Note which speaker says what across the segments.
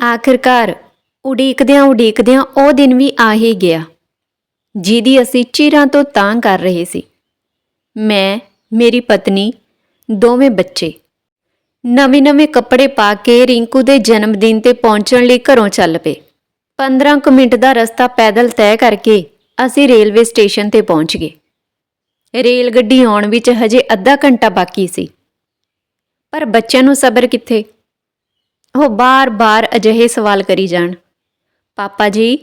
Speaker 1: ਆਖਿਰਕਾਰ ਉਡੀਕਦਿਆਂ ਉਡੀਕਦਿਆਂ ਉਹ ਦਿਨ ਵੀ ਆ ਹੀ ਗਿਆ, ਜਿਹਦੀ ਅਸੀਂ ਚਿਰਾਂ ਤੋਂ ਤਾਂ ਕਰ ਰਹੇ ਸੀ। ਮੈਂ, ਮੇਰੀ ਪਤਨੀ, ਦੋਵੇਂ ਬੱਚੇ ਨਵੇਂ-ਨਵੇਂ ਕੱਪੜੇ ਪਾ ਕੇ ਰਿੰਕੂ ਦੇ ਜਨਮ ਦਿਨ ਤੇ ਪਹੁੰਚਣ ਲਈ ਘਰੋਂ ਚੱਲ ਪਏ। 15 ਕੁ ਮਿੰਟ ਦਾ ਰਸਤਾ ਪੈਦਲ ਤੈਅ ਕਰਕੇ ਅਸੀਂ ਰੇਲਵੇ ਸਟੇਸ਼ਨ ਤੇ ਪਹੁੰਚ ਗਏ। ਰੇਲ ਗੱਡੀ ਆਉਣ ਵਿੱਚ ਹਜੇ ਅੱਧਾ ਘੰਟਾ ਬਾਕੀ ਸੀ। ਪਰ ਬੱਚਿਆਂ ਨੂੰ ਸਬਰ ਕਿੱਥੇ? ਉਹ ਬਾਰ-ਬਾਰ ਅਜਿਹੇ ਸਵਾਲ ਕਰੀ ਜਾਣ। ਪਾਪਾ ਜੀ,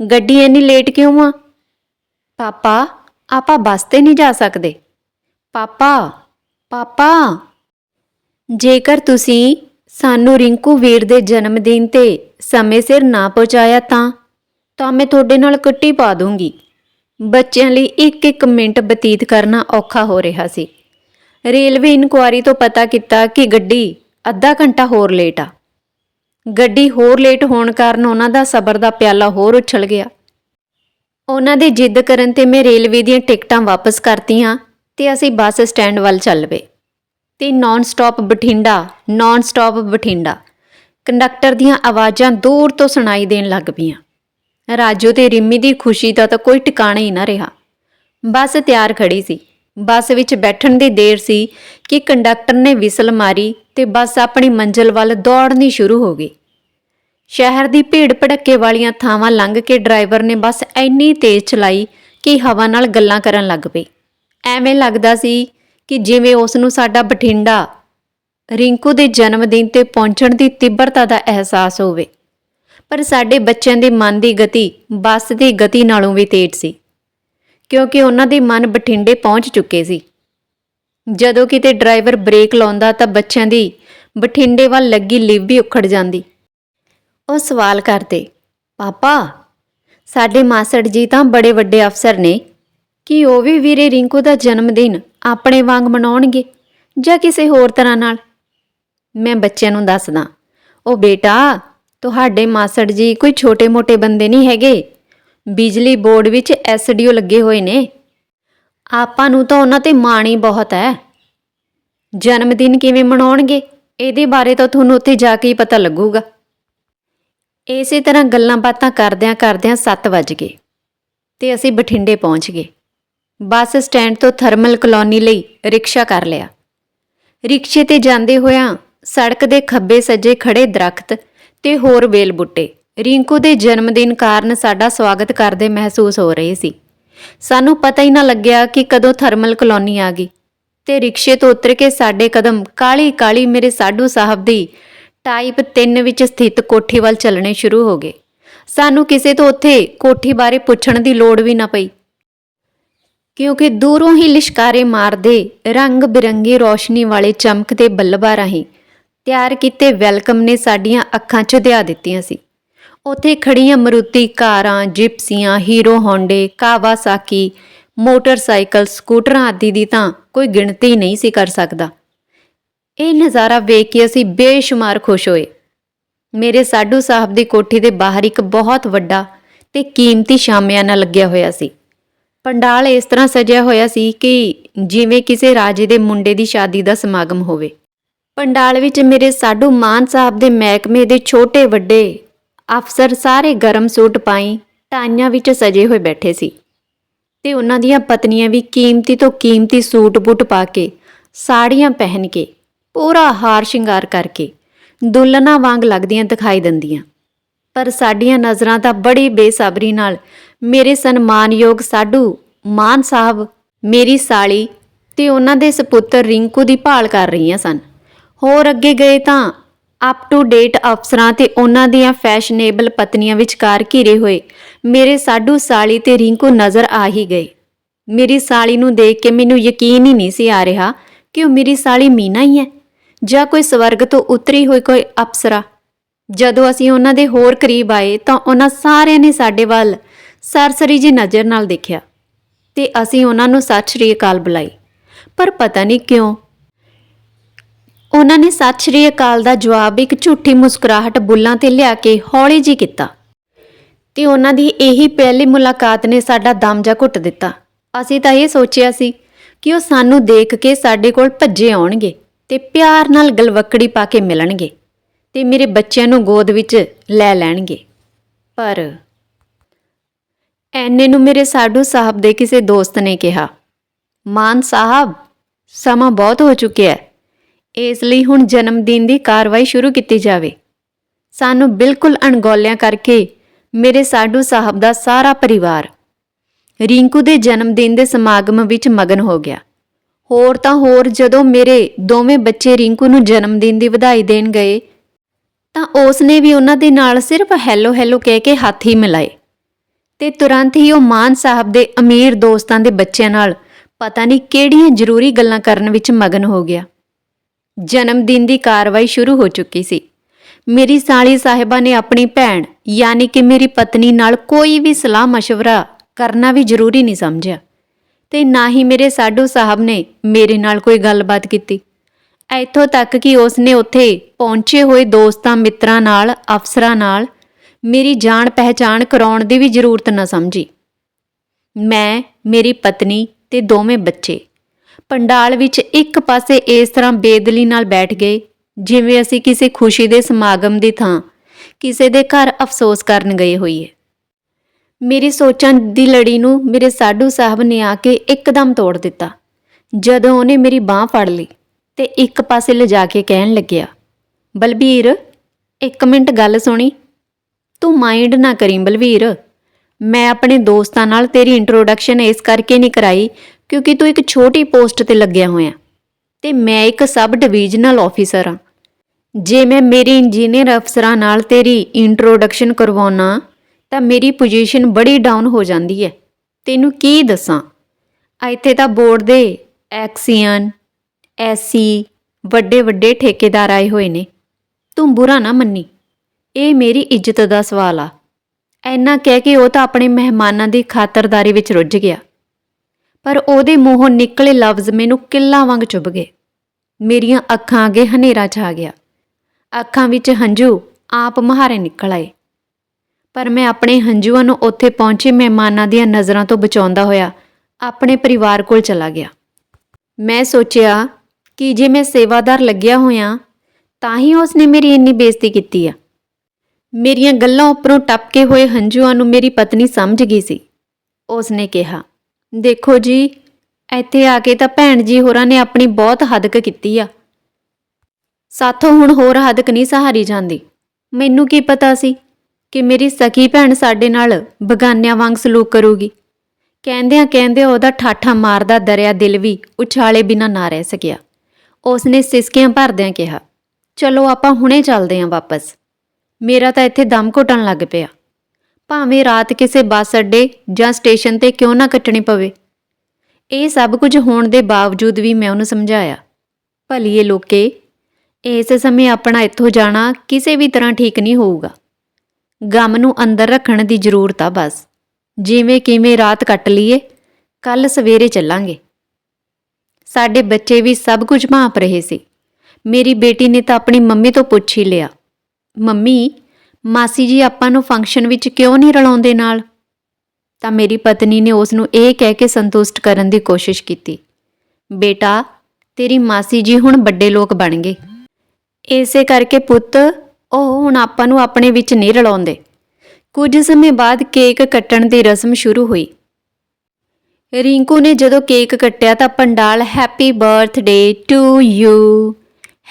Speaker 1: ਗੱਡੀ ਇੰਨੀ ਲੇਟ ਕਿਉਂ ਆ? ਪਾਪਾ, ਆਪਾਂ ਬੱਸ ਤੇ ਨਹੀਂ ਜਾ ਸਕਦੇ। ਪਾਪਾ ਪਾਪਾ। ਜੇਕਰ ਤੁਸੀਂ ਸਾਨੂੰ ਰਿੰਕੂ ਵੀਰ ਦੇ ਜਨਮ ਦਿਨ ਤੇ ਸਮੇਂ ਸਿਰ ਨਾ ਪਹੁੰਚਾਇਆ ਤਾਂ ਤਾਂ ਮੈਂ ਤੁਹਾਡੇ ਨਾਲ ਕੱਟੀ ਪਾ ਦੂੰਗੀ। ਬੱਚਿਆਂ ਲਈ ਇੱਕ ਇੱਕ ਮਿੰਟ ਬਤੀਤ ਕਰਨਾ ਔਖਾ ਹੋ ਰਿਹਾ ਸੀ। ਰੇਲਵੇ ਇਨਕੁਆਰੀ ਤੋਂ ਪਤਾ ਕੀਤਾ ਕਿ ਗੱਡੀ ਅੱਧਾ ਘੰਟਾ ਹੋਰ ਲੇਟ ਆ। ਗੱਡੀ ਹੋਰ ਲੇਟ ਹੋਣ ਕਾਰਨ ਉਹਨਾਂ ਦਾ ਸਬਰ ਦਾ ਪਿਆਲਾ ਹੋਰ ਉਛਲ ਗਿਆ। ਉਹਨਾਂ ਦੇ ਜਿੱਦ ਕਰਨ ਤੇ ਮੈਂ ਰੇਲਵੇ ਦੀਆਂ ਟਿਕਟਾਂ ਵਾਪਸ ਕਰਤੀਆਂ ਤੇ ਅਸੀਂ ਬੱਸ ਸਟੈਂਡ ਵੱਲ ਚੱਲ ਪਏ ਤੇ non stop Bathinda non stop Bathinda. Conductor ਦੀਆਂ ਆਵਾਜ਼ਾਂ ਦੂਰ ਤੋਂ ਸੁਣਾਈ ਦੇਣ ਲੱਗ ਪਈਆਂ। ਰਾਜੂ ਤੇ ਰਿੰਮੀ ਦੀ ਖੁਸ਼ੀ ਦਾ ਤਾਂ ਕੋਈ ਟਿਕਾਣਾ ਹੀ ਨਾ ਰਿਹਾ। ਬੱਸ ਤਿਆਰ ਖੜੀ ਸੀ। ਬੱਸ ਵਿੱਚ ਬੈਠਣ ਦੀ ਦੇਰ ਸੀ ਕਿ ਕੰਡਕਟਰ ਨੇ ਵਿਸਲ ਮਾਰੀ ਤੇ ਬੱਸ ਆਪਣੀ ਮੰਜ਼ਿਲ ਵੱਲ ਦੌੜਨੀ ਸ਼ੁਰੂ ਹੋ ਗਈ। ਸ਼ਹਿਰ ਦੀ ਭੀੜ ਭੜੱਕੇ ਵਾਲੀਆਂ ਥਾਵਾਂ ਲੰਘ ਕੇ ਡਰਾਈਵਰ ਨੇ ਬੱਸ ਇੰਨੀ ਤੇਜ਼ ਚਲਾਈ ਕਿ ਹਵਾ ਨਾਲ ਗੱਲਾਂ ਕਰਨ ਲੱਗ ਪਈ ਐਵੇਂ ਲੱਗਦਾ ਸੀ ਕਿ ਜਿਵੇਂ ਉਸ ਨੂੰ ਸਾਡਾ ਬਠਿੰਡਾ, ਰਿੰਕੂ ਦੇ ਜਨਮ ਦਿਨ ਤੇ ਪਹੁੰਚਣ ਦੀ ਤੀਬਰਤਾ ਦਾ ਅਹਿਸਾਸ ਹੋਵੇ। ਪਰ ਸਾਡੇ ਬੱਚਿਆਂ ਦੇ ਮਨ ਦੀ ਗਤੀ, ਬੱਸ ਦੀ ਗਤੀ ਨਾਲੋਂ ਵੀ ਤੇਜ਼ ਸੀ। ਕਿਉਂਕਿ ਉਹਨਾਂ ਦੇ ਮਨ ਬਠਿੰਡੇ ਪਹੁੰਚ ਚੁੱਕੇ ਸੀ। ਜਦੋਂ ਕਿਤੇ ਡਰਾਈਵਰ ਬ੍ਰੇਕ ਲਾਉਂਦਾ ਤਾਂ ਬੱਚਿਆਂ ਦੀ ਬਠਿੰਡੇ ਵੱਲ ਲੱਗੀ ਲਿਵ ਵੀ ਉਖੜ ਜਾਂਦੀ। ਉਹ ਸਵਾਲ ਕਰਦੇ, ਪਾਪਾ, ਸਾਡੇ ਮਾਸੜ ਜੀ ਤਾਂ ਬੜੇ ਵੱਡੇ ਅਫਸਰ ਨੇ, ਕੀ ਉਹ ਵੀ ਵੀਰੇ ਰਿੰਕੂ ਦਾ ਜਨਮ ਦਿਨ ਆਪਣੇ ਵਾਂਗ ਮਨਾਉਣਗੇ ਜਾਂ ਕਿਸੇ ਹੋਰ ਤਰ੍ਹਾਂ ਨਾਲ? ਮੈਂ ਬੱਚਿਆਂ ਨੂੰ ਦੱਸਦਾ, ਉਹ ਬੇਟਾ, ਤੁਹਾਡੇ ਮਾਸੜ ਜੀ ਕੋਈ ਛੋਟੇ-ਮੋਟੇ ਬੰਦੇ ਨਹੀਂ ਹੈਗੇ। ਬਿਜਲੀ ਬੋਰਡ ਵਿੱਚ ਐਸਡੀਓ ਲੱਗੇ ਹੋਏ ਨੇ। ਆਪਾਂ ਨੂੰ ਤਾਂ ਉਹਨਾਂ ਤੇ ਮਾਣ ਹੀ ਬਹੁਤ ਹੈ। ਜਨਮ ਦਿਨ ਕਿਵੇਂ ਮਨਾਉਣਗੇ? ਇਹਦੇ ਬਾਰੇ ਤਾਂ ਤੁਹਾਨੂੰ ਉੱਥੇ ਜਾ ਕੇ ਹੀ ਪਤਾ ਲੱਗੂਗਾ। ਇਸੇ ਤਰ੍ਹਾਂ ਗੱਲਾਂ ਬਾਤਾਂ ਕਰਦਿਆਂ ਕਰਦਿਆਂ 7 ਵੱਜ ਗਏ ਤੇ ਅਸੀਂ ਬਠਿੰਡੇ ਪਹੁੰਚ ਗਏ। ਬੱਸ ਸਟੈਂਡ ਤੋਂ ਥਰਮਲ ਕਲੋਨੀ ਲਈ ਰਿਕਸ਼ਾ ਕਰ ਲਿਆ। ਰਿਕਸ਼ੇ ਤੇ ਜਾਂਦੇ ਹੋਇਆਂ ਸੜਕ ਦੇ ਖੱਬੇ ਸੱਜੇ ਖੜੇ ਦਰਖਤ ਤੇ ਹੋਰ ਵੇਲ ਬੁੱਟੇ। ਰਿੰਕੂ ਦੇ ਜਨਮ ਦਿਨ ਕਾਰਨ ਸਾਡਾ ਸਵਾਗਤ ਕਰਦੇ ਮਹਿਸੂਸ ਹੋ ਰਹੇ ਸੀ। ਸਾਨੂੰ ਪਤਾ ਹੀ ਨਾ ਲੱਗਿਆ ਕਿ ਕਦੋਂ ਥਰਮਲ ਕਲੋਨੀ ਆ ਗਈ ਤੇ ਰਿਕਸ਼ੇ ਤੋਂ ਉਤਰ ਕੇ ਸਾਡੇ ਕਦਮ ਕਾਲੀ ਕਾਲੀ ਮੇਰੇ ਸਾਡੂ ਸਾਹਿਬ ਦੀ ਟਾਈਪ 3 ਵਿੱਚ ਸਥਿਤ ਕੋਠੀ ਵੱਲ ਚੱਲਣੇ ਸ਼ੁਰੂ ਹੋ ਗਏ। ਸਾਨੂੰ ਕਿਸੇ ਤੋਂ ਉੱਥੇ ਕੋਠੀ ਬਾਰੇ ਪੁੱਛਣ ਦੀ ਲੋੜ ਵੀ ਨਾ ਪਈ। ਕਿਉਂਕਿ ਦੂਰੋਂ ਹੀ ਲਿਸ਼ਕਾਰੇ ਮਾਰਦੇ ਰੰਗ ਬਿਰੰਗੀ ਰੌਸ਼ਨੀ ਵਾਲੇ ਚਮਕਦੇ ਬੱਲਬਾਂ ਰਾਹੀਂ ਤਿਆਰ ਕੀਤੇ ਵੈਲਕਮ ਨੇ ਸਾਡੀਆਂ ਅੱਖਾਂ 'ਚ ਝੁਧਿਆ ਦਿੱਤੀਆਂ ਸੀ। ਉੱਥੇ ਖੜੀਆਂ ਮਰੂਤੀ ਕਾਰਾਂ, ਜਿਪਸੀਆਂ, ਹੀਰੋ ਹੋਂਡੇ, ਕਾਵਾਸਾਕੀ, ਮੋਟਰਸਾਈਕਲ, ਸਕੂਟਰਾਂ ਆਦਿ ਦੀ ਤਾਂ ਕੋਈ ਗਿਣਤੀ ਨਹੀਂ ਸੀ ਕਰ ਸਕਦਾ। ਇਹ ਨਜ਼ਾਰਾ ਵੇਖ ਕੇ ਅਸੀਂ ਬੇਸ਼ੁਮਾਰ ਖੁਸ਼ ਹੋਏ। ਮੇਰੇ ਸਾਡੂ ਸਾਹਿਬ ਦੀ ਕੋਠੀ ਦੇ ਬਾਹਰ ਇੱਕ ਬਹੁਤ ਵੱਡਾ ਤੇ ਕੀਮਤੀ ਸ਼ਾਮਿਆਨਾ ਲੱਗਿਆ ਹੋਇਆ ਸੀ। ਪੰਡਾਲ ਇਸ ਤਰ੍ਹਾਂ ਸਜਿਆ ਹੋਇਆ ਸੀ ਕਿ ਜਿਵੇਂ ਕਿਸੇ ਰਾਜੇ ਦੇ ਮੁੰਡੇ ਦੀ ਸ਼ਾਦੀ ਦਾ ਸਮਾਗਮ ਹੋਵੇ। ਪੰਡਾਲ ਵਿੱਚ ਮੇਰੇ ਸਾਡੂ ਮਾਨ ਸਾਹਿਬ ਦੇ ਮਹਿਕਮੇ ਦੇ ਛੋਟੇ ਵੱਡੇ ਅਫਸਰ ਸਾਰੇ ਗਰਮ ਸੂਟ ਪਾਈ ਟਾਈਆਂ ਵਿੱਚ ਸਜੇ ਹੋਏ ਬੈਠੇ ਸੀ। ਤੇ ਉਹਨਾਂ ਦੀਆਂ ਪਤਨੀਆਂ ਵੀ ਕੀਮਤੀ ਤੋਂ ਕੀਮਤੀ ਸੂਟ ਬੂਟ ਪਾ ਕੇ ਸਾੜੀਆਂ ਪਹਿਨ ਕੇ ਪੂਰਾ ਹਾਰ ਸ਼ਿੰਗਾਰ ਕਰਕੇ ਦੁਲਹਨਾਂ ਵਾਂਗ ਲੱਗਦੀਆਂ ਦਿਖਾਈ ਦਿੰਦੀਆਂ। ਪਰ ਸਾਡੀਆਂ ਨਜ਼ਰਾਂ ਤਾਂ ਬੜੀ ਬੇਸਬਰੀ ਨਾਲ ਮੇਰੇ ਸਨਮਾਨਯੋਗ ਸਾਡੂ ਮਾਨ ਸਾਹਿਬ, ਮੇਰੀ ਸਾਲੀ ਤੇ ਉਹਨਾਂ ਦੇ ਸੁਪੁੱਤਰ ਰਿੰਕੂ ਦੀ ਭਾਲ ਕਰ ਰਹੀਆਂ ਸਨ। ਹੋਰ ਅੱਗੇ ਗਏ ਤਾਂ ਅਪ ਟੂ ਡੇਟ ਅਫਸਰਾਂ ਤੇ ਉਹਨਾਂ ਦੀਆਂ ਫੈਸ਼ਨੇਬਲ ਪਤਨੀਆਂ ਵਿਚਕਾਰ ਘਿਰੇ ਹੋਏ। ਮੇਰੇ ਸਾਡੂ ਸਾਲੀ ਤੇ ਰਿੰਕੂ ਨਜ਼ਰ ਆ ਹੀ ਗਏ। ਮੇਰੀ ਸਾਲੀ ਨੂੰ ਦੇਖ ਕੇ ਮੈਨੂੰ ਯਕੀਨ ਹੀ ਨਹੀਂ ਸੀ ਆ ਰਿਹਾ ਕਿ ਉਹ ਮੇਰੀ ਸਾਲੀ ਮੀਨਾ ਹੀ ਹੈ, ਜਾਂ ਕੋਈ ਸਵਰਗ ਤੋਂ ਉਤਰੀ ਹੋਈ ਕੋਈ ਅਪਸਰਾ। ਜਦੋਂ ਅਸੀਂ ਉਹਨਾਂ ਦੇ ਹੋਰ ਕਰੀਬ ਆਏ ਤਾਂ ਉਹਨਾਂ ਸਾਰਿਆਂ ਨੇ ਸਾਡੇ ਵੱਲ ਸਰਸਰੀ ਜੀ ਨਜ਼ਰ ਨਾਲ ਦੇਖਿਆ ਤੇ ਅਸੀਂ ਉਹਨਾਂ ਨੂੰ ਸਤਿ ਸ਼੍ਰੀ ਅਕਾਲ ਬੁਲਾਈ। ਪਰ ਪਤਾ ਨਹੀਂ ਕਿਉਂ ਉਹਨਾਂ ਨੇ ਸਤਿ ਸ਼੍ਰੀ ਅਕਾਲ ਦਾ ਜਵਾਬ ਇੱਕ ਝੂਠੀ ਮੁਸਕਰਾਹਟ ਬੁੱਲਾਂ ਤੇ ਲਿਆ ਕੇ ਹੌਲੀ ਜੀ ਕੀਤਾ। ਤੇ ਉਹਨਾਂ ਦੀ ਇਹੀ ਪਹਿਲੀ ਮੁਲਾਕਾਤ ਨੇ ਸਾਡਾ ਦਮ ਜਾ ਘੁੱਟ ਦਿੱਤਾ। ਅਸੀਂ ਤਾਂ ਇਹ ਸੋਚਿਆ ਸੀ ਕਿ ਉਹ ਸਾਨੂੰ ਦੇਖ ਕੇ ਸਾਡੇ ਕੋਲ ਭੱਜੇ ਆਉਣਗੇ ਤੇ ਪਿਆਰ ਨਾਲ ਗਲਵੱਕੜੀ ਪਾ ਕੇ ਮਿਲਣਗੇ ਤੇ ਮੇਰੇ ਬੱਚਿਆਂ ਨੂੰ ਗੋਦ ਵਿੱਚ ਲੈ ਲੈਣਗੇ। ਪਰ ਐਨੇ ਨੂੰ ਮੇਰੇ ਸਾਡੂ ਸਾਹਿਬ ਦੇ ਕਿਸੇ ਦੋਸਤ ਨੇ ਕਿਹਾ, ਮਾਨ ਸਾਹਿਬ, ਸਮਾਂ ਬਹੁਤ ਹੋ ਚੁੱਕਿਆ ਹੈ। ਇਸ ਲਈ ਹੁਣ ਜਨਮ ਦਿਨ ਦੀ ਕਾਰਵਾਈ ਸ਼ੁਰੂ ਕੀਤੀ ਜਾਵੇ। ਸਾਨੂੰ ਬਿਲਕੁਲ ਅਣਗੌਲਿਆਂ ਕਰਕੇ ਮੇਰੇ ਸਾਡੂ ਸਾਹਿਬ ਦਾ ਸਾਰਾ ਪਰਿਵਾਰ ਰਿੰਕੂ ਦੇ ਜਨਮ ਦਿਨ ਦੇ ਸਮਾਗਮ ਵਿੱਚ ਮਗਨ ਹੋ ਗਿਆ। ਹੋਰ ਤਾਂ ਹੋਰ ਜਦੋਂ ਮੇਰੇ ਦੋਵੇਂ ਬੱਚੇ ਰਿੰਕੂ ਨੂੰ ਜਨਮ ਦਿਨ ਦੀ ਵਧਾਈ ਦੇਣ ਗਏ, ਤਾਂ ਉਸ ਨੇ ਵੀ ਉਹਨਾਂ ਦੇ ਨਾਲ ਸਿਰਫ ਹੈਲੋ ਹੈਲੋ ਕਹਿ ਕੇ ਹੱਥ ਹੀ ਮਿਲਾਏ। ਤੇ ਤੁਰੰਤ ਹੀ ਉਹ ਮਾਨ ਸਾਹਿਬ ਦੇ ਅਮੀਰ ਦੋਸਤਾਂ ਦੇ ਬੱਚਿਆਂ ਨਾਲ ਪਤਾ ਨਹੀਂ ਕਿਹੜੀਆਂ ਜ਼ਰੂਰੀ ਗੱਲਾਂ ਕਰਨ ਵਿੱਚ ਮਗਨ ਹੋ ਗਿਆ। ਜਨਮ ਦਿਨ ਦੀ ਕਾਰਵਾਈ ਸ਼ੁਰੂ ਹੋ ਚੁੱਕੀ ਸੀ। ਮੇਰੀ ਸਾਲੀ ਸਾਹਿਬਾ ਨੇ ਆਪਣੀ ਭੈਣ, ਯਾਨੀ ਕਿ ਮੇਰੀ ਪਤਨੀ ਨਾਲ ਕੋਈ ਵੀ ਸਲਾਹ مشਵਰਾ ਕਰਨਾ ਵੀ ਜ਼ਰੂਰੀ ਨਹੀਂ ਸਮਝਿਆ। ਤੇ ਨਾ ਹੀ ਮੇਰੇ ਸਾਡੂ ਸਾਹਿਬ ਨੇ ਮੇਰੇ ਨਾਲ ਕੋਈ ਗੱਲਬਾਤ ਕੀਤੀ। ਇੱਥੋਂ ਤੱਕ ਕਿ ਉਸ ਨੇ ਉੱਥੇ ਪਹੁੰਚੇ ਹੋਏ ਦੋਸਤਾਂ, ਮਿੱਤਰਾਂ ਨਾਲ, ਅਫਸਰਾਂ ਨਾਲ ਮੇਰੀ ਜਾਣ ਪਹਿਚਾਣ ਕਰਾਉਣ ਦੀ ਵੀ ਜ਼ਰੂਰਤ ਨਾ ਸਮਝੀ। ਮੈਂ, ਮੇਰੀ ਪਤਨੀ ਤੇ ਦੋਵੇਂ ਬੱਚੇ ਪੰਡਾਲ ਵਿੱਚ ਇੱਕ ਪਾਸੇ ਇਸ ਤਰ੍ਹਾਂ ਬੇਦਲੀ ਨਾਲ ਬੈਠ ਗਏ, ਜਿਵੇਂ ਅਸੀਂ ਕਿਸੇ ਖੁਸ਼ੀ ਦੇ ਸਮਾਗਮ ਦੀ ਥਾਂ, ਕਿਸੇ ਦੇ ਘਰ ਅਫਸੋਸ ਕਰਨ ਗਏ ਹੋਈਏ। ਮੇਰੀ ਸੋਚਾਂ ਦੀ ਲੜੀ ਨੂੰ ਮੇਰੇ ਸਾਡੂ ਸਾਹਿਬ ਨੇ ਆ ਕੇ ਇੱਕਦਮ ਤੋੜ ਦਿੱਤਾ। ਜਦੋਂ ਉਹਨੇ ਮੇਰੀ ਬਾਹ ਫੜ ਲਈ ਤੇ ਇੱਕ ਪਾਸੇ ਲਿਜਾ ਕੇ ਕਹਿਣ ਲੱਗਿਆ, ਬਲਬੀਰ, ਇੱਕ ਮਿੰਟ ਗੱਲ ਸੁਣੀ। ਤੂੰ ਮਾਈਂਡ ਨਾ ਕਰੀ ਬਲਵੀਰ ਮੈਂ ਆਪਣੇ ਦੋਸਤਾਂ ਨਾਲ ਤੇਰੀ ਇੰਟਰੋਡਕਸ਼ਨ ਇਸ ਕਰਕੇ ਨਹੀਂ ਕਰਾਈ ਕਿਉਂਕਿ ਤੂੰ ਇੱਕ ਛੋਟੀ ਪੋਸਟ ਤੇ ਲੱਗਿਆ ਹੋਇਆ। ਤੇ ਮੈਂ ਇੱਕ ਸਬ ਡਿਵੀਜ਼ਨਲ ਆਫੀਸਰ ਹਾਂ। ਜੇ ਮੈਂ ਮੇਰੇ ਇੰਜੀਨੀਅਰ ਅਫਸਰਾਂ ਨਾਲ ਤੇਰੀ ਇੰਟਰੋਡਕਸ਼ਨ ਕਰਵਾਉਣਾ, ਤਾਂ ਮੇਰੀ ਪੋਜੀਸ਼ਨ ਬੜੀ ਡਾਊਨ ਹੋ ਜਾਂਦੀ ਹੈ। ਤੈਨੂੰ ਕੀ ਦੱਸਾਂ? ਇੱਥੇ ਤਾਂ ਬੋਰਡ ਦੇ ਐਕਸੀਅਨ ਐਸੀ ਵੱਡੇ ਵੱਡੇ ਠੇਕੇਦਾਰ ਆਏ ਹੋਏ ਨੇ। ਤੂੰ ਬੁਰਾ ਨਾ ਮੰਨੀ। ਇਹ ਮੇਰੀ ਇੱਜ਼ਤ ਦਾ ਸਵਾਲ ਆ। ਐਨਾ ਕਹਿ ਕੇ ਉਹ ਤਾਂ ਆਪਣੇ ਮਹਿਮਾਨਾਂ ਦੀ ਖਾਤਰਦਾਰੀ ਵਿੱਚ ਰੁੱਝ ਗਿਆ। ਪਰ ਉਹਦੇ ਮੂੰਹੋਂ ਨਿਕਲੇ ਲਫ਼ਜ਼ ਮੈਨੂੰ ਕਿੱਲਾਂ ਵਾਂਗ ਚੁੱਭ ਗਏ। ਮੇਰੀਆਂ ਅੱਖਾਂ ਅੱਗੇ ਹਨੇਰਾ ਛਾ ਗਿਆ। ਅੱਖਾਂ ਵਿੱਚ ਹੰਝੂ ਆਪ ਮਹਾਰੇ ਨਿਕਲ ਆਏ। ਪਰ ਮੈਂ ਆਪਣੇ ਹੰਝੂਆਂ ਨੂੰ ਉੱਥੇ ਪਹੁੰਚੇ ਮਹਿਮਾਨਾਂ ਦੀਆਂ ਨਜ਼ਰਾਂ ਤੋਂ ਬਚਾਉਂਦਾ ਹੋਇਆ ਆਪਣੇ ਪਰਿਵਾਰ ਕੋਲ ਚਲਾ ਗਿਆ। ਮੈਂ ਸੋਚਿਆ ਕਿ ਜੇ ਮੈਂ ਸੇਵਾਦਾਰ ਲੱਗਿਆ ਹੋਇਆ, ਤਾਂ ਹੀ ਉਸਨੇ ਮੇਰੀ ਇੰਨੀ ਬੇਇੱਜ਼ਤੀ ਕੀਤੀ ਆ। ਮੇਰੀਆਂ ਗੱਲਾਂ ਉੱਪਰੋਂ ਟਪਕੇ ਹੋਏ ਹੰਝੂਆਂ ਨੂੰ ਮੇਰੀ ਪਤਨੀ ਸਮਝ ਗਈ ਸੀ। ਉਸਨੇ ਕਿਹਾ ਦੇਖੋ ਜੀ, ਇੱਥੇ ਆ ਕੇ ਤਾਂ ਭੈਣ ਜੀ ਹੋਰਾਂ ਨੇ ਆਪਣੀ ਬਹੁਤ ਹੱਦਕ ਕੀਤੀ ਆ। ਸਾਥੋਂ ਹੁਣ ਹੋਰ ਹੱਦਕ ਨਹੀਂ ਸਹਾਰੀ ਜਾਂਦੀ। ਮੈਨੂੰ ਕੀ ਪਤਾ ਸੀ ਕਿ ਮੇਰੀ ਸਕੀ ਭੈਣ ਸਾਡੇ ਨਾਲ ਬਗਾਨਿਆਂ ਵਾਂਗ ਸਲੂਕ ਕਰੂਗੀ। ਕਹਿੰਦਿਆਂ ਕਹਿੰਦਿਆਂ ਉਹਦਾ ਠਾਠਾ ਮਾਰਦਾ ਦਰਿਆ ਦਿਲ ਵੀ ਉਛਾਲੇ ਬਿਨਾਂ ਨਾ ਰਹਿ ਸਕਿਆ। ਉਸਨੇ ਸਿਸਕਿਆਂ ਭਰਦਿਆਂ ਕਿਹਾ, ਚਲੋ ਆਪਾਂ ਹੁਣੇ ਚੱਲਦੇ ਆਂ ਵਾਪਸ। ਮੇਰਾ ਤਾਂ ਇੱਥੇ ਦਮ ਘੁੱਟਣ ਲੱਗ ਪਿਆ। ਭਾਵੇਂ ਰਾਤ ਕਿਸੇ ਬੱਸ ਅੱਡੇ ਜਾਂ ਸਟੇਸ਼ਨ ਤੇ ਕਿਉਂ ਨਾ ਕੱਟਣੀ ਪਵੇ। ਇਹ ਸਭ ਕੁਝ ਹੋਣ ਦੇ ਬਾਵਜੂਦ ਵੀ ਮੈਂ ਉਹਨੂੰ ਸਮਝਾਇਆ। ਭਲੀਏ ਲੋਕੇ, ਇਸ ਸਮੇਂ ਆਪਣਾ ਇੱਥੋਂ ਜਾਣਾ ਕਿਸੇ ਵੀ ਤਰ੍ਹਾਂ ਠੀਕ ਨਹੀਂ ਹੋਊਗਾ। ਗਮ ਨੂੰ ਅੰਦਰ ਰੱਖਣ ਦੀ ਜ਼ਰੂਰਤ ਆ ਬਸ। ਜਿਵੇਂ ਕਿਵੇਂ ਰਾਤ ਕੱਟ ਲਈਏ ਕੱਲ ਸਵੇਰੇ ਚੱਲਾਂਗੇ। ਸਾਡੇ ਬੱਚੇ ਵੀ ਸਭ ਕੁਝ ਭਾਂਪ ਰਹੇ ਸੀ। ਮੇਰੀ ਬੇਟੀ ਨੇ ਤਾਂ ਆਪਣੀ ਮੰਮੀ ਤੋਂ ਪੁੱਛ ਹੀ ਲਿਆ। ਮੰਮੀ ਮਾਸੀ ਜੀ, ਆਪਾਂ ਨੂੰ ਫੰਕਸ਼ਨ ਵਿੱਚ ਕਿਉਂ ਨਹੀਂ ਰਲਾਉਂਦੇ ਨਾਲ? ਤਾਂ ਮੇਰੀ ਪਤਨੀ ਨੇ ਉਸ ਨੂੰ ਇਹ ਕਹਿ ਕੇ ਸੰਤੁਸ਼ਟ ਕਰਨ ਦੀ ਕੋਸ਼ਿਸ਼ ਕੀਤੀ। ਬੇਟਾ, ਤੇਰੀ ਮਾਸੀ ਜੀ ਹੁਣ ਵੱਡੇ ਲੋਕ ਬਣ ਗਏ। ਇਸੇ ਕਰਕੇ ਪੁੱਤ, ਉਹ ਹੁਣ ਆਪਾਂ ਨੂੰ ਆਪਣੇ ਵਿੱਚ ਨਹੀਂ ਰਲਾਉਂਦੇ। ਕੁਝ ਸਮੇਂ ਬਾਅਦ ਕੇਕ ਕੱਟਣ ਦੀ ਰਸਮ ਸ਼ੁਰੂ ਹੋਈ। ਰਿੰਕੂ ਨੇ ਜਦੋਂ ਕੇਕ ਕੱਟਿਆ ਤਾਂ pandal happy birthday to you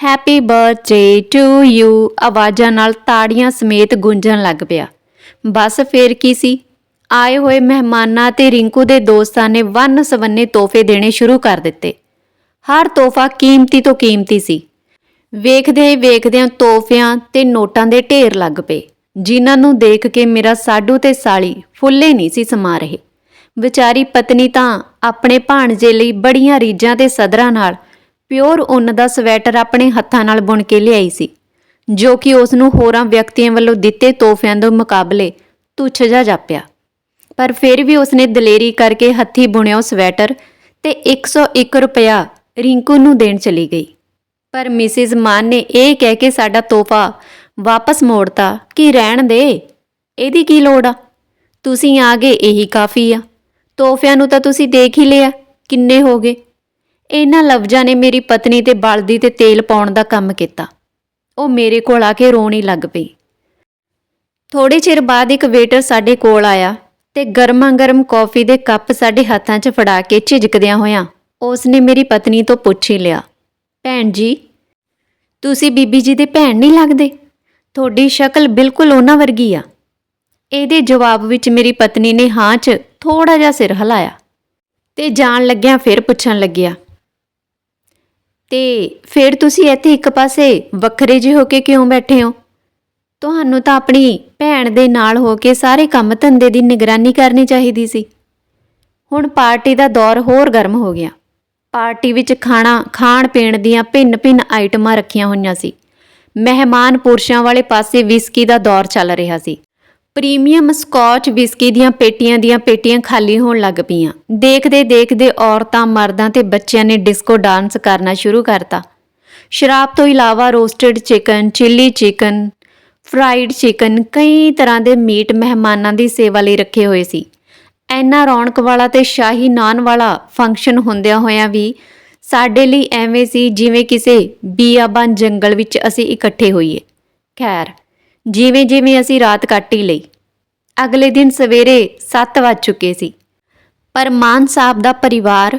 Speaker 1: happy birthday to you ਆਵਾਜ਼ਾਂ ਨਾਲ ਤਾੜੀਆਂ ਸਮੇਤ ਗੂੰਜਣ ਲੱਗ ਪਿਆ। ਬਸ ਫੇਰ ਕੀ ਸੀ? ਆਏ ਹੋਏ ਮਹਿਮਾਨਾਂ ਤੇ ਰਿੰਕੂ ਦੇ ਦੋਸਤਾਂ ਨੇ ਵੰਨ ਸਵੰਨੇ ਤੋਹਫੇ ਦੇਣੇ ਸ਼ੁਰੂ ਕਰ ਦਿੱਤੇ। ਹਰ ਤੋਹਫਾ ਕੀਮਤੀ ਤੋਂ ਕੀਮਤੀ ਸੀ। ਵੇਖਦੇ ਹੀ ਵੇਖਦਿਆਂ ਤੋਹਫਿਆਂ ਤੇ ਨੋਟਾਂ ਦੇ ਢੇਰ ਲੱਗ ਪਏ। ਜਿਨ੍ਹਾਂ ਨੂੰ ਦੇਖ ਕੇ ਮੇਰਾ ਸਾਡੂ ਤੇ ਸਾਲੀ ਫੁੱਲੇ ਨਹੀਂ ਸੀ ਸਮਾ ਰਹੇ। ਵਿਚਾਰੀ ਪਤਨੀ ਤਾਂ ਆਪਣੇ ਭਾਣਜੇ ਲਈ ਬੜੀਆਂ ਰੀਝਾਂ ਤੇ ਸਦਰਾਂ ਨਾਲ ਪਿਓਰ ਉੱਨ ਦਾ ਸਵੈਟਰ ਆਪਣੇ ਹੱਥਾਂ ਨਾਲ ਬੁਣ ਕੇ ਲਿਆਈ ਸੀ, ਜੋ ਕਿ ਉਸ ਨੂੰ ਹੋਰਾਂ ਵਿਅਕਤੀਆਂ ਵੱਲੋਂ ਦਿੱਤੇ ਤੋਹਫਿਆਂ ਦੇ ਮੁਕਾਬਲੇ ਤੁੱਛ ਜਿਹਾ ਜਾਪਿਆ। ਪਰ ਫਿਰ ਵੀ ਉਸਨੇ ਦਲੇਰੀ ਕਰਕੇ ਹੱਥੀ ਬੁਣਿਆ ਉਹ ਸਵੈਟਰ ਤੇ 101 ਰੁਪਇਆ ਰਿੰਕੂ ਨੂੰ ਦੇਣ ਚਲੀ ਗਈ। ਪਰ ਮਿਸਿਸ ਮਾਨ ਨੇ ਇਹ ਕਹਿ ਕੇ ਸਾਡਾ ਤੋਹਫਾ ਵਾਪਸ ਮੋੜਤਾ ਕਿ ਰਹਿਣ ਦੇ, ਇਹਦੀ ਕੀ ਲੋੜ ਆ? ਤੁਸੀਂ ਆ ਗਏ ਇਹੀ ਕਾਫੀ ਆ। ਤੋਹਫਿਆਂ ਨੂੰ ਤਾਂ ਤੁਸੀਂ ਦੇਖ ਹੀ ਲਿਆ, ਕਿੰਨੇ ਹੋ ਗਏ। ਇਹਨਾਂ ਲਫ਼ਜ਼ਾਂ ਨੇ ਮੇਰੀ ਪਤਨੀ ਤੇ ਬਲਦੀ ਤੇ ਤੇਲ ਪਾਉਣ ਦਾ ਕੰਮ ਕੀਤਾ। ਉਹ ਮੇਰੇ ਕੋਲ ਆ ਕੇ ਰੋਣ ਹੀ ਲੱਗ ਪਈ। ਥੋੜੇ ਚਿਰ ਬਾਅਦ ਇੱਕ ਵੇਟਰ ਸਾਡੇ ਕੋਲ ਆਇਆ ਤੇ ਗਰਮਾ-ਗਰਮ ਕੌਫੀ ਦੇ ਕੱਪ ਸਾਡੇ ਹੱਥਾਂ 'ਚ ਫੜਾ ਕੇ ਝਿਜਕਦਿਆਂ ਹੋਇਆਂ ਉਸ ਨੇ ਮੇਰੀ ਪਤਨੀ ਤੋਂ ਪੁੱਛ ਹੀ ਲਿਆ, ਭੈਣ ਜੀ, ਤੁਸੀਂ ਬੀਬੀ ਜੀ ਦੇ ਭੈਣ ਨਹੀਂ ਲੱਗਦੇ? ਤੁਹਾਡੀ ਸ਼ਕਲ ਬਿਲਕੁਲ ਉਹਨਾਂ ਵਰਗੀ ਆ। ਇਹਦੇ ਜਵਾਬ ਵਿੱਚ ਮੇਰੀ ਪਤਨੀ ਨੇ ਹਾਂ 'ਚ ਥੋੜਾ ਜਿਹਾ ਸਿਰ ਹਿਲਾਇਆ ਤੇ ਜਾਣ ਲੱਗਿਆ ਫਿਰ ਪੁੱਛਣ ਲੱਗਿਆ ਤੇ ਫਿਰ ਤੁਸੀਂ ਇੱਥੇ ਇੱਕ ਪਾਸੇ ਵੱਖਰੇ ਜਿਹੇ ਹੋ ਕੇ ਕਿਉਂ ਬੈਠੇ ਹੋ? ਤੁਹਾਨੂੰ ਤਾਂ ਆਪਣੀ ਭੈਣ ਦੇ ਨਾਲ ਹੋ ਕੇ ਸਾਰੇ ਕੰਮ ਧੰਦੇ ਦੀ ਨਿਗਰਾਨੀ ਕਰਨੀ ਚਾਹੀਦੀ ਸੀ। ਹੁਣ ਪਾਰਟੀ ਦਾ ਦੌਰ ਹੋਰ ਗਰਮ ਹੋ ਗਿਆ। ਪਾਰਟੀ ਵਿੱਚ ਖਾਣਾ, ਖਾਣ ਪੀਣ ਦੀਆਂ ਭਿੰਨ-ਭਿੰਨ ਆਈਟਮਾਂ ਰੱਖੀਆਂ ਹੋਈਆਂ ਸੀ। ਮਹਿਮਾਨ ਪੁਰਸ਼ਾਂ ਵਾਲੇ ਪਾਸੇ ਵਿਸਕੀ ਦਾ ਦੌਰ ਚੱਲ ਰਿਹਾ ਸੀ। ਪ੍ਰੀਮੀਅਮ ਸਕਾਚ ਵਿਸਕੀ ਦੀਆਂ ਪੇਟੀਆਂ ਦੀਆਂ ਪੇਟੀਆਂ ਖਾਲੀ ਹੋਣ ਲੱਗ ਪਈਆਂ। ਦੇਖਦੇ ਦੇਖਦੇ ਔਰਤਾਂ, ਮਰਦਾਂ ਤੇ ਬੱਚਿਆਂ ਨੇ ਡਿਸਕੋ ਡਾਂਸ ਕਰਨਾ ਸ਼ੁਰੂ ਕਰਤਾ। ਸ਼ਰਾਬ ਤੋਂ ਇਲਾਵਾ roasted chicken, chilli chicken, fried chicken, ਕਈ ਤਰ੍ਹਾਂ ਦੇ ਮੀਟ ਮਹਿਮਾਨਾਂ ਦੀ ਸੇਵਾ ਲਈ ਰੱਖੇ ਹੋਏ ਸੀ। ਐਨਾ ਰੌਣਕ ਵਾਲਾ ਤੇ ਸ਼ਾਹੀ ਨਾਨ ਵਾਲਾ ਫੰਕਸ਼ਨ ਹੁੰਦਿਆਂ ਹੋਇਆਂ ਵੀ ਸਾਡੇ ਲਈ ਐਵੇਂ ਸੀ ਜਿਵੇਂ ਕਿਸੇ ਬੀਆਬਾਨ ਜੰਗਲ ਵਿੱਚ ਅਸੀਂ ਇਕੱਠੇ ਹੋਈਏ। ਖੈਰ। ਜਿਵੇਂ ਜਿਵੇਂ ਅਸੀਂ ਰਾਤ ਕੱਟੀ ਲਈ। ਅਗਲੇ ਦਿਨ ਸਵੇਰੇ 7 ਵੱਜ ਚੁੱਕੇ ਸੀ। ਪਰ ਮਾਨ ਸਾਹਿਬ ਦਾ ਪਰਿਵਾਰ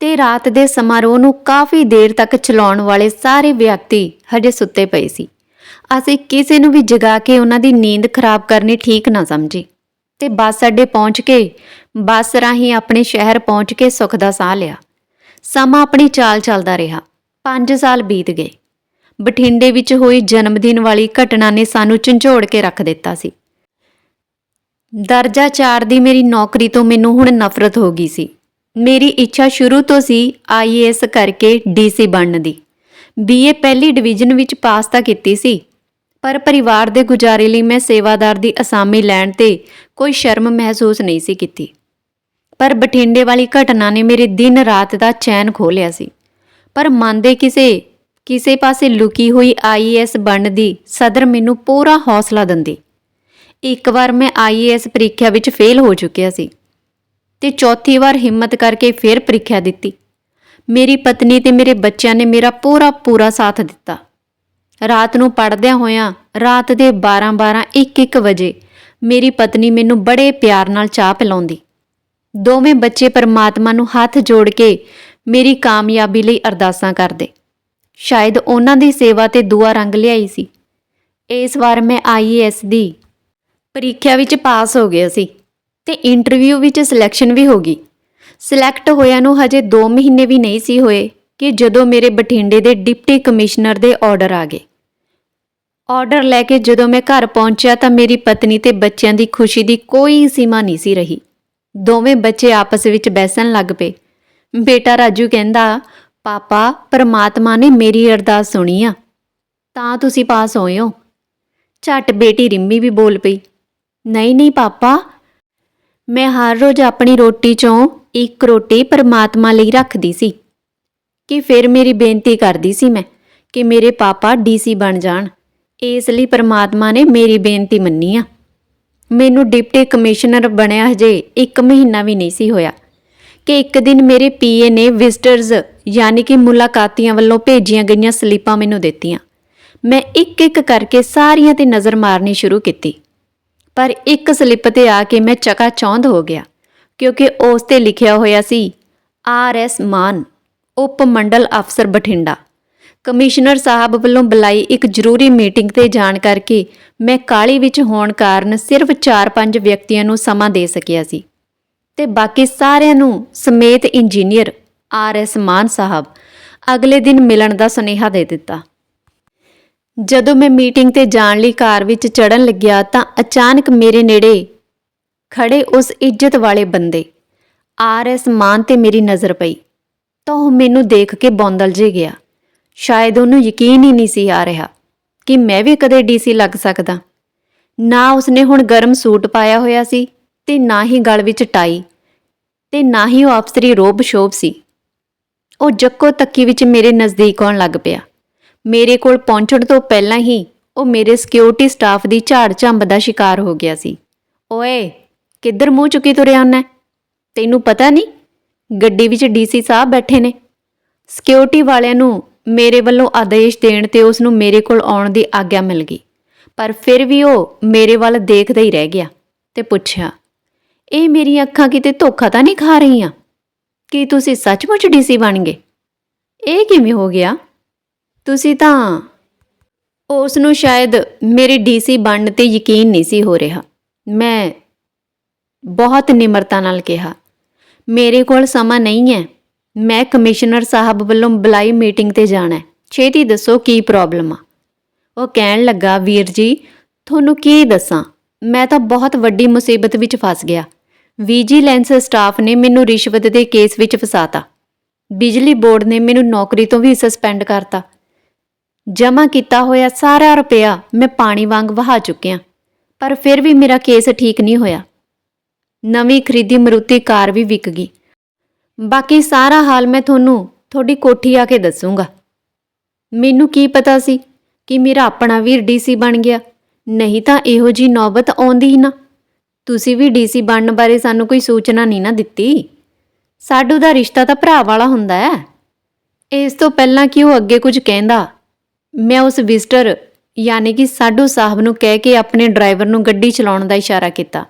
Speaker 1: ਤੇ ਰਾਤ ਦੇ ਸਮਾਰੋਹ ਨੂੰ ਕਾਫੀ ਦੇਰ ਤੱਕ ਚਲਾਉਣ ਵਾਲੇ ਸਾਰੇ ਵਿਅਕਤੀ ਹਜੇ ਸੁੱਤੇ ਪਏ ਸੀ। ਅਸੀਂ ਕਿਸੇ ਨੂੰ ਵੀ ਜਗਾ ਕੇ ਉਹਨਾਂ ਦੀ ਨੀਂਦ ਖਰਾਬ ਕਰਨੀ ਠੀਕ ਨਾ ਸਮਝੀ ਤੇ ਬੱਸ ਅੱਡੇ ਪਹੁੰਚ ਕੇ ਬੱਸ ਰਾਹੀਂ ਆਪਣੇ ਸ਼ਹਿਰ ਪਹੁੰਚ ਕੇ ਸੁੱਖ ਦਾ ਸਾਹ ਲਿਆ। ਸਮਾਂ ਆਪਣੀ ਚਾਲ ਚੱਲਦਾ ਰਿਹਾ। 5 ਸਾਲ ਬੀਤ ਗਏ। ਬਠਿੰਡੇ ਵਿੱਚ ਹੋਈ ਜਨਮ ਦਿਨ ਵਾਲੀ ਘਟਨਾ ਨੇ ਸਾਨੂੰ ਝੰਜੋੜ ਕੇ ਰੱਖ ਦਿੱਤਾ ਸੀ। ਦਰਜਾ 4 ਦੀ ਮੇਰੀ ਨੌਕਰੀ ਤੋਂ ਮੈਨੂੰ ਹੁਣ ਨਫ਼ਰਤ ਹੋ ਗਈ ਸੀ। ਮੇਰੀ ਇੱਛਾ ਸ਼ੁਰੂ ਤੋਂ ਸੀ ਆਈਏਐਸ ਕਰਕੇ ਡੀਸੀ ਬਣਨ ਦੀ। ਬੀਏ ਪਹਿਲੀ ਡਿਵੀਜ਼ਨ ਵਿੱਚ ਪਾਸ ਤਾਂ ਕੀਤੀ ਸੀ, ਪਰ ਪਰਿਵਾਰ ਦੇ ਗੁਜ਼ਾਰੇ ਲਈ ਮੈਂ ਸੇਵਾਦਾਰ ਦੀ ਅਸਾਮੀ ਲੈਣ ਤੇ ਕੋਈ ਸ਼ਰਮ ਮਹਿਸੂਸ ਨਹੀਂ ਸੀ ਕੀਤੀ। ਪਰ ਬਠਿੰਡੇ ਵਾਲੀ ਘਟਨਾ ਨੇ ਮੇਰੇ ਦਿਨ ਰਾਤ ਦਾ ਚੈਨ ਖੋਲਿਆ ਸੀ। ਪਰ ਮਨ ਦੇ ਕਿਸੇ ਕਿਸੇ ਪਾਸੇ ਲੁਕੀ ਹੋਈ ਆਈਏਐਸ ਬਣਨ ਦੀ ਸਦਰ ਮੈਨੂੰ ਪੂਰਾ ਹੌਸਲਾ ਦਿੰਦੀ। ਇੱਕ ਵਾਰ ਮੈਂ ਆਈਏਐਸ ਪ੍ਰੀਖਿਆ ਵਿੱਚ ਫੇਲ ਹੋ ਚੁੱਕਿਆ ਸੀ ਤੇ ਚੌਥੀ ਵਾਰ ਹਿੰਮਤ ਕਰਕੇ ਫਿਰ ਪ੍ਰੀਖਿਆ ਦਿੱਤੀ। ਮੇਰੀ ਪਤਨੀ ਤੇ ਮੇਰੇ ਬੱਚਿਆਂ ਨੇ ਮੇਰਾ ਪੂਰਾ ਪੂਰਾ ਸਾਥ ਦਿੱਤਾ। ਰਾਤ ਨੂੰ ਪੜਦਿਆਂ ਹੋਇਆਂ, ਰਾਤ ਦੇ 12-12 1-1 ਵਜੇ ਮੇਰੀ ਪਤਨੀ ਮੈਨੂੰ ਬੜੇ ਪਿਆਰ ਨਾਲ ਚਾਹ ਪਿਲਾਉਂਦੀ। ਦੋਵੇਂ ਬੱਚੇ ਪਰਮਾਤਮਾ ਨੂੰ ਹੱਥ ਜੋੜ ਕੇ ਮੇਰੀ ਕਾਮਯਾਬੀ ਲਈ ਅਰਦਾਸਾਂ ਕਰਦੇ। ਸ਼ਾਇਦ ਉਹਨਾਂ ਦੀ ਸੇਵਾ ਤੇ ਦੁਆ ਰੰਗ ਲਿਆਈ ਸੀ। ਇਸ ਵਾਰ ਮੈਂ ਆਈਏਐਸ ਦੀ ਪ੍ਰੀਖਿਆ ਵਿੱਚ ਪਾਸ ਹੋ ਗਿਆ ਸੀ ਤੇ ਇੰਟਰਵਿਊ ਵਿੱਚ ਸਿਲੈਕਸ਼ਨ ਵੀ ਹੋ ਗਈ। ਸਿਲੈਕਟ ਹੋਇਆ ਨੂੰ ਹਜੇ 2 ਮਹੀਨੇ ਵੀ ਨਹੀਂ ਸੀ ਹੋਏ ਕਿ ਜਦੋਂ ਮੇਰੇ ਬਠਿੰਡੇ ਦੇ ਡਿਪਟੀ ਕਮਿਸ਼ਨਰ ਦੇ ਆਰਡਰ ਆ ਗਏ। ਆਰਡਰ ਲੈ ਕੇ ਜਦੋਂ ਮੈਂ ਘਰ ਪਹੁੰਚਿਆ ਤਾਂ ਮੇਰੀ ਪਤਨੀ ਤੇ ਬੱਚਿਆਂ ਦੀ ਖੁਸ਼ੀ ਦੀ ਕੋਈ ਸੀਮਾ ਨਹੀਂ ਸੀ ਰਹੀ। ਦੋਵੇਂ ਬੱਚੇ ਆਪਸ ਵਿੱਚ ਬੈਸਣ ਲੱਗ ਪਏ। ਬੇਟਾ ਰਾਜੂ ਕਹਿੰਦਾ ਪਾਪਾ, ਪਰਮਾਤਮਾ ਨੇ ਮੇਰੀ ਅਰਦਾਸ ਸੁਣੀ ਆ। ਤਾਂ ਤੁਸੀਂ ਪਾਸ ਹੋਏ ਹੋ। ਝੱਟ ਬੇਟੀ ਰਿੰਮੀ ਵੀ ਬੋਲ ਪਈ, ਨਹੀਂ ਨਹੀਂ ਪਾਪਾ, ਮੈਂ ਹਰ ਰੋਜ਼ ਆਪਣੀ ਰੋਟੀ ਚੋਂ ਇੱਕ ਰੋਟੀ ਪਰਮਾਤਮਾ ਲਈ ਰੱਖਦੀ ਸੀ ਕਿ ਫਿਰ ਮੇਰੀ ਬੇਨਤੀ ਕਰਦੀ ਸੀ ਮੈਂ ਕਿ ਮੇਰੇ ਪਾਪਾ ਡੀਸੀ ਬਣ ਜਾਣ। ਇਸ ਲਈ ਪਰਮਾਤਮਾ ਨੇ ਮੇਰੀ ਬੇਨਤੀ ਮੰਨੀ ਆ। ਮੈਨੂੰ ਡਿਪਟੀ ਕਮਿਸ਼ਨਰ ਬਣਿਆ ਹਜੇ 1 ਮਹੀਨਾ ਵੀ ਨਹੀਂ ਸੀ ਹੋਇਆ ਕਿ ਇੱਕ ਦਿਨ ਮੇਰੇ ਪੀਏ ਨੇ ਵਿਜ਼ਟਰਸ ਯਾਨੀ ਕਿ ਮੁਲਾਕਾਤੀਆਂ ਵੱਲੋਂ ਭੇਜੀਆਂ ਗਈਆਂ ਸਲੀਪਾਂ ਮੈਨੂੰ ਦਿੱਤੀਆਂ। ਮੈਂ ਇੱਕ ਇੱਕ ਕਰਕੇ ਸਾਰੀਆਂ ਤੇ ਨਜ਼ਰ ਮਾਰਨੀ ਸ਼ੁਰੂ ਕੀਤੀ। ਪਰ ਇੱਕ ਸਲਿੱਪ ਤੇ ਆ ਕੇ ਮੈਂ ਚਕਾ ਚੌਂਧ ਹੋ ਗਿਆ, ਕਿਉਂਕਿ ਉਸ ਤੇ ਲਿਖਿਆ ਹੋਇਆ ਸੀ, ਆਰ ਐਸ ਮਾਨ ਉਪ ਮੰਡਲ ਅਫਸਰ ਬਠਿੰਡਾ। ਕਮਿਸ਼ਨਰ ਸਾਹਿਬ ਵੱਲੋਂ ਬੁਲਾਈ ਇੱਕ ਜ਼ਰੂਰੀ ਮੀਟਿੰਗ ਤੇ ਜਾਣ ਕਰਕੇ ਮੈਂ ਕਾਲੀ ਵਿੱਚ ਹੋਣ ਕਾਰਨ ਸਿਰਫ 4-5 ਵਿਅਕਤੀਆਂ ਨੂੰ ਸਮਾਂ ਦੇ ਸਕਿਆ ਸੀ। ਤੇ ਬਾਕੀ ਸਾਰਿਆਂ ਨੂੰ ਸਮੇਤ engineer R S Mann Sahib ਅਗਲੇ ਦਿਨ ਮਿਲਣ ਦਾ ਸੁਨੇਹਾ ਦੇ ਦਿੱਤਾ। ਜਦੋਂ ਮੈਂ ਮੀਟਿੰਗ ਤੇ ਜਾਣ ਲਈ ਕਾਰ ਵਿੱਚ ਚੜਨ ਲੱਗਿਆ ਤਾਂ ਅਚਾਨਕ ਮੇਰੇ ਨੇੜੇ ਖੜੇ ਉਸ ਇੱਜ਼ਤ ਵਾਲੇ ਬੰਦੇ ਆਰ ਐਸ ਮਾਨ ਤੇ ਮੇਰੀ ਨਜ਼ਰ ਪਈ ਤਾਂ ਉਹ ਮੈਨੂੰ ਦੇਖ ਕੇ ਬੌਂਦਲ ਜੇ ਗਿਆ। ਸ਼ਾਇਦ ਉਹਨੂੰ ਯਕੀਨ ਹੀ ਨਹੀਂ ਸੀ ਆ ਰਿਹਾ ਕਿ ਮੈਂ ਵੀ ਕਦੇ ਡੀਸੀ ਲੱਗ ਸਕਦਾ। ਨਾ ਉਸਨੇ ਹੁਣ ਗਰਮ ਸੂਟ ਪਾਇਆ ਹੋਇਆ ਸੀ ਤੇ ਨਾ ਹੀ ਗਲ ਵਿੱਚ ਟਾਈ ਤੇ ਨਾ ਹੀ ਉਹ ਅਫਸਰੀ ਰੋਬ ਸ਼ੋਭ ਸੀ। ਉਹ ਜੱਕੋ ਤੱਕੀ ਵਿੱਚ ਮੇਰੇ ਨਜ਼ਦੀਕ ਆਉਣ ਲੱਗ ਪਿਆ। ਮੇਰੇ ਕੋਲ ਪਹੁੰਚਣ ਤੋਂ ਪਹਿਲਾਂ ਹੀ ਉਹ ਮੇਰੇ ਸਿਕਿਉਰਿਟੀ ਸਟਾਫ ਦੀ ਝਾੜ ਝੰਬ ਦਾ ਸ਼ਿਕਾਰ ਹੋ ਗਿਆ ਸੀ। ਓਏ, ਕਿੱਧਰ ਮੂੰਹ ਚੁੱਕੀ ਤੁਰਿਆ ਹੁੰਨਾ ਤੈਨੂੰ ਪਤਾ ਨਹੀਂ? ਗੱਡੀ ਵਿੱਚ ਡੀਸੀ ਸਾਹਿਬ ਬੈਠੇ ਨੇ। ਸਿਕਿਉਰਿਟੀ ਵਾਲਿਆਂ ਨੂੰ ਮੇਰੇ ਵੱਲੋਂ ਆਦੇਸ਼ ਦੇਣ ਤੇ ਉਸ ਨੂੰ ਮੇਰੇ ਕੋਲ ਆਉਣ ਦੀ ਆਗਿਆ ਮਿਲ ਗਈ। ਪਰ ਫਿਰ ਵੀ ਉਹ ਮੇਰੇ ਵੱਲ ਦੇਖਦਾ ਹੀ ਰਹਿ ਗਿਆ ਤੇ ਪੁੱਛਿਆ, ਇਹ ਮੇਰੀਆਂ ਅੱਖਾਂ ਕਿਤੇ ਧੋਖਾ ਤਾਂ ਨਹੀਂ ਖਾ ਰਹੀਆਂ? ਕੀ ਤੁਸੀਂ ਸੱਚਮੁੱਚ ਡੀਸੀ ਬਣ ਗਏ? ਇਹ ਕਿਵੇਂ ਹੋ ਗਿਆ? ਤੁਸੀਂ ਤਾਂ ਉਸ ਨੂੰ ਸ਼ਾਇਦ ਮੇਰੇ ਡੀਸੀ ਬਣਨ ਤੇ ਯਕੀਨ ਨਹੀਂ ਸੀ ਹੋ ਰਿਹਾ। ਮੈਂ ਬਹੁਤ ਨਿਮਰਤਾ ਨਾਲ ਕਿਹਾ, ਮੇਰੇ ਕੋਲ ਸਮਾਂ ਨਹੀਂ ਹੈ। ਮੈਂ ਕਮਿਸ਼ਨਰ ਸਾਹਿਬ ਵੱਲੋਂ ਬੁਲਾਈ ਮੀਟਿੰਗ ਤੇ ਜਾਣਾ ਹੈ। ਛੇਤੀ ਦੱਸੋ ਕੀ ਪ੍ਰੋਬਲਮ ਆ? ਉਹ ਕਹਿਣ ਲੱਗਾ, ਵੀਰ ਜੀ, ਤੁਹਾਨੂੰ ਕੀ ਦੱਸਾਂ? ਮੈਂ ਤਾਂ ਬਹੁਤ ਵੱਡੀ ਮੁਸੀਬਤ ਵਿੱਚ ਫਸ ਗਿਆ। ਵਿਜੀਲੈਂਸ ਸਟਾਫ ਨੇ ਮੈਨੂੰ ਰਿਸ਼ਵਤ ਦੇ ਕੇਸ ਵਿੱਚ ਫਸਾਤਾ। ਬਿਜਲੀ ਬੋਰਡ ਨੇ ਮੈਨੂੰ ਨੌਕਰੀ ਤੋਂ ਵੀ ਸਸਪੈਂਡ ਕਰਤਾ। ਜਮ੍ਹਾਂ ਕੀਤਾ ਹੋਇਆ ਸਾਰਾ ਰੁਪਇਆ ਮੈਂ ਪਾਣੀ ਵਾਂਗ ਵਹਾ ਚੁੱਕਿਆ, ਪਰ ਫਿਰ ਵੀ ਮੇਰਾ ਕੇਸ ਠੀਕ ਨਹੀਂ ਹੋਇਆ। ਨਵੀਂ ਖਰੀਦੀ ਮਰੂਤੀ ਕਾਰ ਵੀ ਵਿਕ ਗਈ। ਬਾਕੀ ਸਾਰਾ ਹਾਲ ਮੈਂ ਤੁਹਾਨੂੰ ਤੁਹਾਡੀ ਕੋਠੀ ਆ ਕੇ ਦੱਸੂਗਾ। ਮੈਨੂੰ ਕੀ ਪਤਾ ਸੀ ਕਿ ਮੇਰਾ ਆਪਣਾ ਵੀਰ ਡੀਸੀ ਬਣ ਗਿਆ, ਨਹੀਂ ਤਾਂ ਇਹੋ ਜੀ ਨੌਬਤ ਆਉਂਦੀ ਹੀ ਨਾ। ਤੁਸੀਂ ਵੀ ਡੀਸੀ ਬਣਨ ਬਾਰੇ ਸਾਨੂੰ ਕੋਈ ਸੂਚਨਾ ਨਹੀਂ ਨਾ ਦਿੱਤੀ। ਸਾਡੂ ਦਾ ਰਿਸ਼ਤਾ ਤਾਂ ਭਰਾ ਵਾਲਾ ਹੁੰਦਾ ਹੈ। ਇਸ ਤੋਂ ਪਹਿਲਾਂ ਕਿ ਉਹ ਅੱਗੇ ਕੁਝ ਕਹਿੰਦਾ, ਮੈਂ ਉਸ ਵਿਜ਼ਟਰ ਯਾਨੀ ਕਿ ਸਾਡੂ ਸਾਹਿਬ ਨੂੰ ਕਹਿ ਕੇ ਆਪਣੇ ਡਰਾਈਵਰ ਨੂੰ ਗੱਡੀ ਚਲਾਉਣ ਦਾ ਇਸ਼ਾਰਾ ਕੀਤਾ।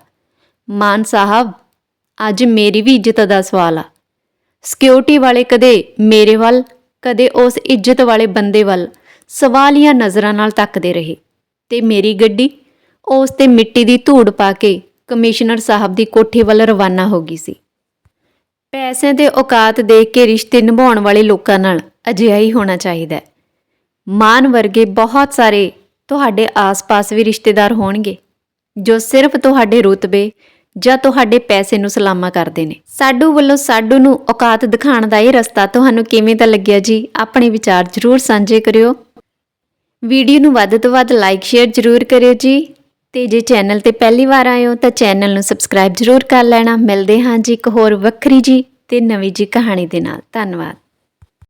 Speaker 1: ਮਾਨ ਸਾਹਿਬ, ਅੱਜ ਮੇਰੀ ਵੀ ਇੱਜ਼ਤ ਦਾ ਸਵਾਲ ਆ। ਸਿਕਿਉਰਿਟੀ ਵਾਲੇ ਕਦੇ ਮੇਰੇ ਵੱਲ, ਕਦੇ ਉਸ ਇੱਜ਼ਤ ਵਾਲੇ ਬੰਦੇ ਵੱਲ ਸਵਾਲੀਆ ਨਜ਼ਰਾਂ ਨਾਲ ਤੱਕਦੇ ਰਹੇ ਤੇ ਮੇਰੀ ਗੱਡੀ ਉਸ ਤੇ ਮਿੱਟੀ ਦੀ ਧੂੜ ਪਾ ਕੇ ਕਮਿਸ਼ਨਰ ਸਾਹਿਬ ਦੀ ਕੋਠੀ ਵੱਲ ਰਵਾਨਾ ਹੋ ਗਈ ਸੀ। ਪੈਸੇ ਦੇ ਔਕਾਤ ਦੇਖ ਕੇ ਰਿਸ਼ਤੇ ਨਿਭਾਉਣ ਵਾਲੇ ਲੋਕਾਂ ਨਾਲ ਅਜਿਹਾ ਹੀ ਹੋਣਾ ਚਾਹੀਦਾ ਹੈ। ਮਾਨ ਵਰਗੇ ਬਹੁਤ ਸਾਰੇ ਤੁਹਾਡੇ ਆਸ-ਪਾਸ ਵੀ ਰਿਸ਼ਤੇਦਾਰ ਹੋਣਗੇ, ਜੋ ਸਿਰਫ ਤੁਹਾਡੇ ਰੁਤਬੇ ਜਾਂ ਤੁਹਾਡੇ ਪੈਸੇ ਨੂੰ ਸਲਾਮਾ ਕਰਦੇ ਨੇ। ਸਾਡੂ ਵੱਲੋਂ ਸਾਡੂ ਨੂੰ ਔਕਾਤ ਦਿਖਾਉਣ ਦਾ ਇਹ ਰਸਤਾ ਤੁਹਾਨੂੰ ਕਿਵੇਂ ਦਾ ਲੱਗਿਆ ਜੀ, ਆਪਣੇ ਵਿਚਾਰ ਜ਼ਰੂਰ ਸਾਂਝੇ ਕਰਿਓ। ਵੀਡੀਓ ਨੂੰ ਵੱਧ ਤੋਂ ਵੱਧ ਲਾਈਕ ਸ਼ੇਅਰ ਜ਼ਰੂਰ ਕਰਿਓ ਜੀ। ਤੇ ਜੇ ਚੈਨਲ ਤੇ ਪਹਿਲੀ ਵਾਰ ਆਏ ਹੋ ਤਾਂ ਚੈਨਲ ਨੂੰ ਸਬਸਕ੍ਰਾਈਬ ਜ਼ਰੂਰ ਕਰ ਲੈਣਾ। ਮਿਲਦੇ ਹਾਂ ਜੀ ਇੱਕ ਹੋਰ ਵੱਖਰੀ ਜੀ ਤੇ ਨਵੀਂ ਜੀ ਕਹਾਣੀ ਦੇ ਨਾਲ। ਧੰਨਵਾਦ।